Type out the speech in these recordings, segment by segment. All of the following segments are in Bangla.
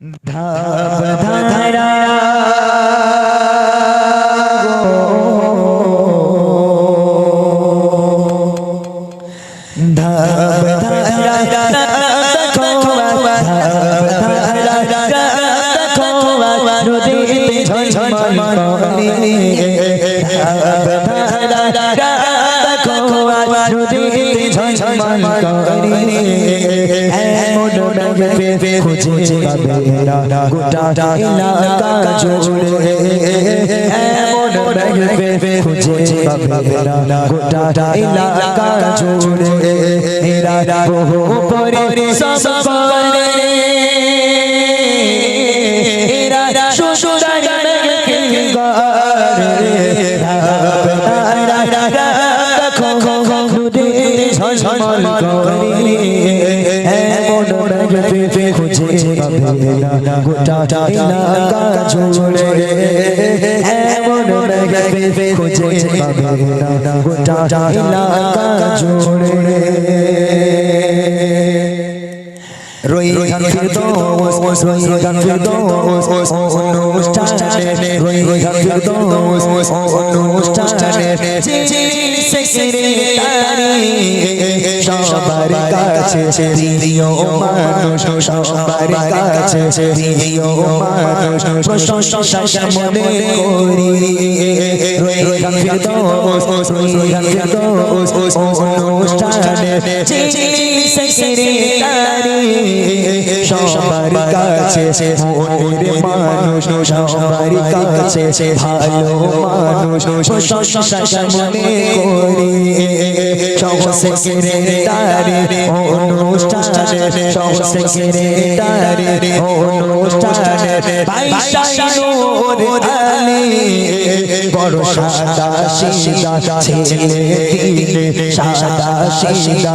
ধাব ধারা ধাব ধারা নদীতে খুঁজে পাবে না গোটা এলাকা জুড়ে এমন লাগবে খুঁজে পাবে না গোটা এলাকা জুড়ে এরা বহু পরে সব গোটা এলাকা জুড়ে এমন লাগবে খুঁজে পাবে না রই গান ফিরদৌস রই গান ফিরদৌস অনুষ্ঠানে রই গান ফিরদৌস অনুষ্ঠানে সবার কাছে প্রিয় মানুষ সবার কাছে প্রিয় মানুষ প্রশংসা মনে করি রই ফিরদৌস রই ফিরদৌস অনুষ্ঠানে সেক্রেটারি সবার কাছে মনের মানুষ সবার কাছে ভালো মানুষ, প্রশংসা মনে করি। সেক্রেটারি অনুষ্ঠানে সেক্রেটারি অনুষ্ঠানে সাদা সিদা ছেলে দিলে। সাদা সিদা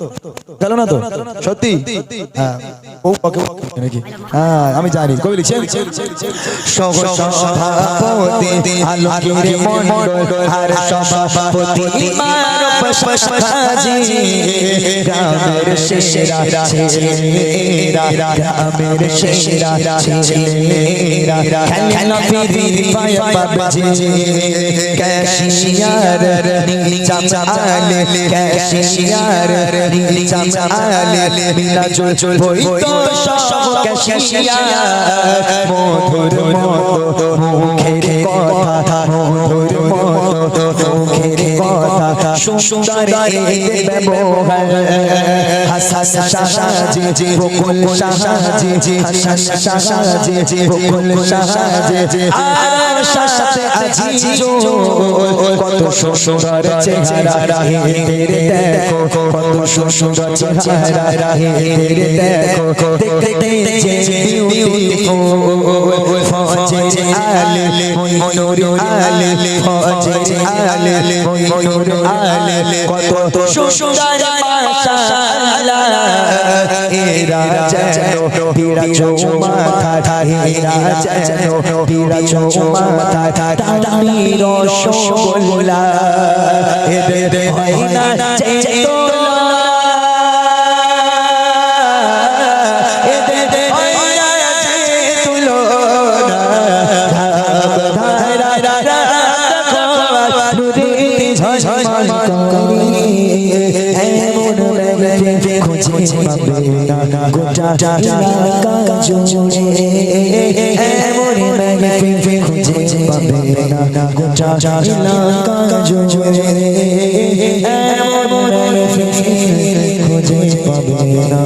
তো খেলো না তো সত্যি হ্যাঁ হ্যাঁ আমি জানি কবি লিখছি সভাপতি আলোকের মন্ডল আর সভাপতি মানব সাজি গ্রামের শেষরা ছেলেরা গ্রামের শেষরা ছেলেরা খেলা ফিরি পায়া পাবজি ক্যাশিয়ার ক্যাশিয়ার নিজাম আলে মিলা চল চল বই তো সব ক্যাশিয়ার মধুর মতো মুখের কথা মধুর কথা সুন্দর ব্যবহার হাসান সাহায্যে বকুল সাহায্যে হাসান সাহায্যে বকুল সাহায্যে আর সাথে আজি কত সুন্দর চেহারা এদের দেখো কত সুন্দর চেহারা এদের দেখো দেখতে ফজে আলে ময়ূর আলে ফজে আলে কত সুন্দর মাশাআল্লাহ। এরা এরা এদের খুঁজে পাবে না গোটা এলাকা জুড়ে এমন মেহফিল খুঁজে পাবে না গোটা এলাকা পাবে না